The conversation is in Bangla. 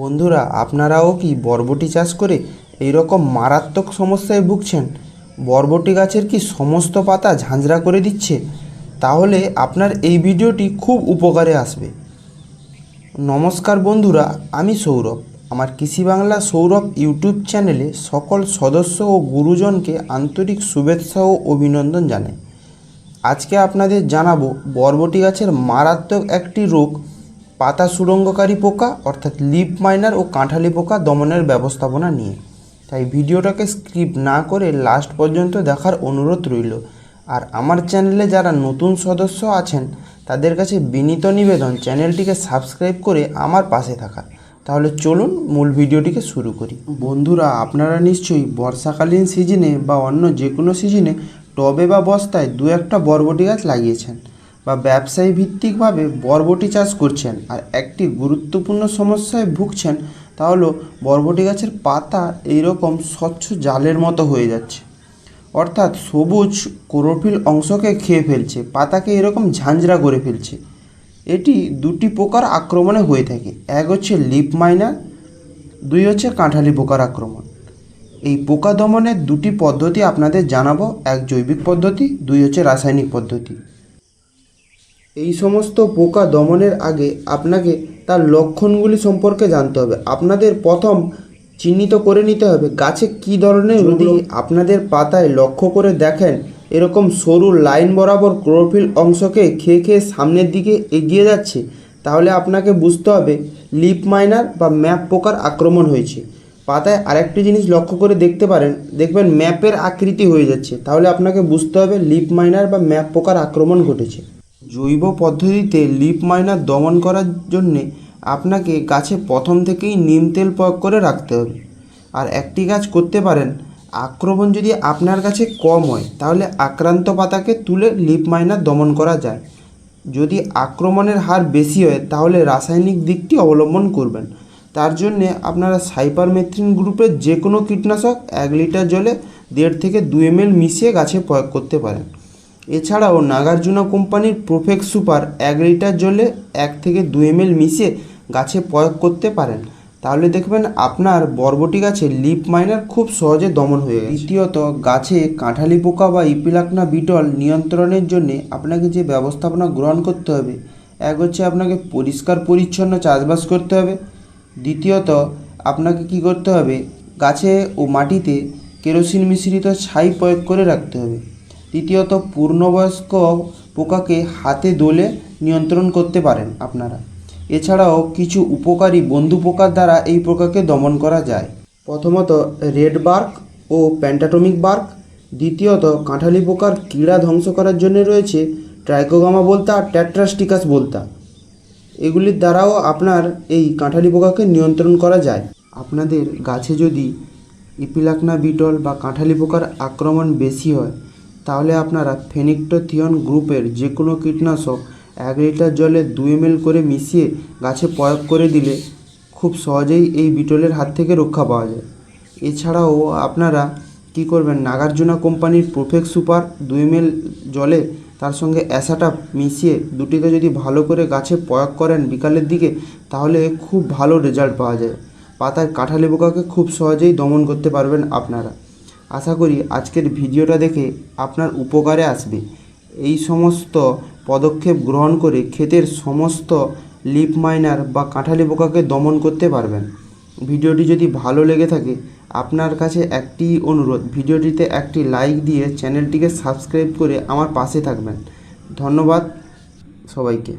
বন্ধুরা, আপনারাও কি বরবটি চাষ করে এই রকম মারাত্মক সমস্যায় ভুগছেন? বরবটি গাছের কি সমস্ত পাতা ঝাঁঝরা করে দিচ্ছে? তাহলে আপনার এই ভিডিওটি খুব উপকারে আসবে। নমস্কার বন্ধুরা, আমি সৌরভ। আমার কৃষি বাংলা সৌরভ ইউটিউব চ্যানেলে সকল সদস্য ও গুরুজনকে আন্তরিক শুভেচ্ছা ও অভিনন্দন জানাই। আজকে আপনাদের জানাব বরবটি গাছের মারাত্মক একটি রোগ পাতা সুরঙ্গকারী পোকা, অর্থাৎ লিপ মাইনার ও কাঁঠালি পোকা দমনের ব্যবস্থাপনা নিয়ে। তাই ভিডিওটাকে স্কিপ না করে লাস্ট পর্যন্ত দেখার অনুরোধ রইল। আর আমার চ্যানেলে যারা নতুন সদস্য আছেন, তাদের কাছে বিনীত নিবেদন, চ্যানেলটিকে সাবস্ক্রাইব করে আমার পাশে থাকা। তাহলে চলুন মূল ভিডিওটিকে শুরু করি। বন্ধুরা, আপনারা নিশ্চয়ই বর্ষাকালীন সিজনে বা অন্য যে কোনো সিজনে টবে বা বস্তায় দু একটা বরবটি গাছ লাগিয়েছেন। বা ব্যবসায়ী ভিত্তিকভাবে বরবটি চাষ করছেন আর একটি গুরুত্বপূর্ণ সমস্যায় ভুগছেন তা হলো বরবটি গাছের পাতা এইরকম স্বচ্ছ জালের মতো হয়ে যাচ্ছে। অর্থাৎ সবুজ ক্লোরোফিল অংশকে খেয়ে ফেলছে, পাতাকে এরকম ঝাঁঝরা করে ফেলছে। এটি দুটি প্রকার আক্রমণে হয়ে থাকে, এক হচ্ছে লিপ মাইনার দুই হচ্ছে কাঁঠালি পোকার আক্রমণ। এই পোকা দমনের দুটি পদ্ধতি আপনাদের জানাব, এক জৈবিক পদ্ধতি, দুই হচ্ছে রাসায়নিক পদ্ধতি। এই সমস্ত পোকা দমনের আগে আপনাকে তার লক্ষণগুলি সম্পর্কে জানতে হবে। আপনাদের প্রথম চিহ্নিত করে নিতে হবে গাছে কী ধরনের যদি আপনাদের পাতায় লক্ষ্য করে দেখেন এরকম সরু লাইন বরাবর ক্লোরোফিল অংশকে খেয়ে খেয়ে সামনের দিকে এগিয়ে যাচ্ছে তাহলে আপনাকে বুঝতে হবে লিপ মাইনার বা ম্যাপ পোকার আক্রমণ হয়েছে। পাতায় আরেকটি জিনিস লক্ষ্য করে দেখতে পারেন দেখবেন ম্যাপের আকৃতি হয়ে যাচ্ছে তাহলে আপনাকে বুঝতে হবে লিপ মাইনার বা ম্যাপ পোকার আক্রমণ ঘটেছে। জৈব পদ্ধতিতে লিপ মাইনার দমন করার জন্যে আপনাকে গাছে প্রথম থেকেই নিম তেল প্রয়োগ করে রাখতে হবে। আর একটি গাছ করতে পারেন, আক্রমণ যদি আপনার কাছে কম হয়, তাহলে আক্রান্ত পাতাকে তুলে লিপ মাইনার দমন করা যায়। যদি আক্রমণের হার বেশি হয়, তাহলে রাসায়নিক দিকটি অবলম্বন করবেন। তার জন্যে আপনারা সাইপারমেথ্রিন গ্রুপের যে কোনো কীটনাশক এক লিটার জলে দেড় থেকে দু এম মিশিয়ে গাছে প্রয়োগ করতে পারেন। এছাড়াও নাগার্জুনা কোম্পানির প্রোফেক্স সুপার এক লিটার জলে এক থেকে দু এম মিশিয়ে গাছে প্রয়োগ করতে পারেন। তাহলে দেখবেন আপনার বরবটি গাছে লিপ মাইনার খুব সহজে দমন হয়ে গেছে। দ্বিতীয়ত, গাছে কাঁঠালি পোকা বা ইপিলাকনা বিটল নিয়ন্ত্রণের জন্য আপনাকে যে ব্যবস্থাপনা গ্রহণ করতে হবে, এক হচ্ছে আপনাকে পরিষ্কার পরিচ্ছন্ন চাষবাস করতে হবে। দ্বিতীয়ত, আপনাকে কি করতে হবে, গাছে ও মাটিতে কেরোসিন মিশ্রিত ছাই প্রয়োগ করে রাখতে হবে। তৃতীয়ত, পূর্ণবয়স্ক পোকাকে হাতে দোলে নিয়ন্ত্রণ করতে পারেন আপনারা। এছাড়াও কিছু উপকারী বন্ধু পোকার দ্বারা এই পোকাকে দমন করা যায়। প্রথমত, রেড বার্ক ও প্যান্টাটমিক বার্ক। দ্বিতীয়ত, কাঁঠালি পোকার কীড়া ধ্বংস করার জন্য রয়েছে ট্রাইকোগামা বলতা আর ট্যাট্রাস্টিকাস বলতা। এগুলির দ্বারাও আপনার এই কাঁঠালি পোকাকে নিয়ন্ত্রণ করা যায়। আপনাদের গাছে যদি ইপিলাকনা বিটল বা কাঁঠালি পোকার আক্রমণ বেশি হয় তাহলে আপনারা ফেনিক্টোথিয়ন গ্রুপের যে কোনো কীটনাশক এক লিটার জলে দু এম করে মিশিয়ে গাছে প্রয়োগ করে দিলে খুব সহজেই এই বিটলের হাত থেকে রক্ষা পাওয়া যায়। এছাড়াও আপনারা কি করবেন, নাগার্জুনা কোম্পানির প্রোফেক্স সুপার দু এম জলে তার সঙ্গে অ্যাসাটা মিশিয়ে দুটিকে যদি ভালো করে গাছে প্রয়োগ করেন বিকালের দিকে, তাহলে খুব ভালো রেজাল্ট পাওয়া যায়। পাতায় কাঁঠালি পোকাকে খুব সহজেই দমন করতে পারবেন আপনারা। আশা করি আজকের ভিডিওটা দেখে আপনার উপকারে আসবে। এই সমস্ত পদক্ষেপ গ্রহণ করে ক্ষেতের সমস্ত লিপ মাইনার বা কাঁঠালি পোকাকে দমন করতে পারবেন। ভিডিওটি যদি ভালো লেগে থাকে, আপনার কাছে একটি অনুরোধ, ভিডিওটিতে একটি লাইক দিয়ে চ্যানেলটিকে সাবস্ক্রাইব করে আমার পাশে থাকবেন। ধন্যবাদ সবাইকে।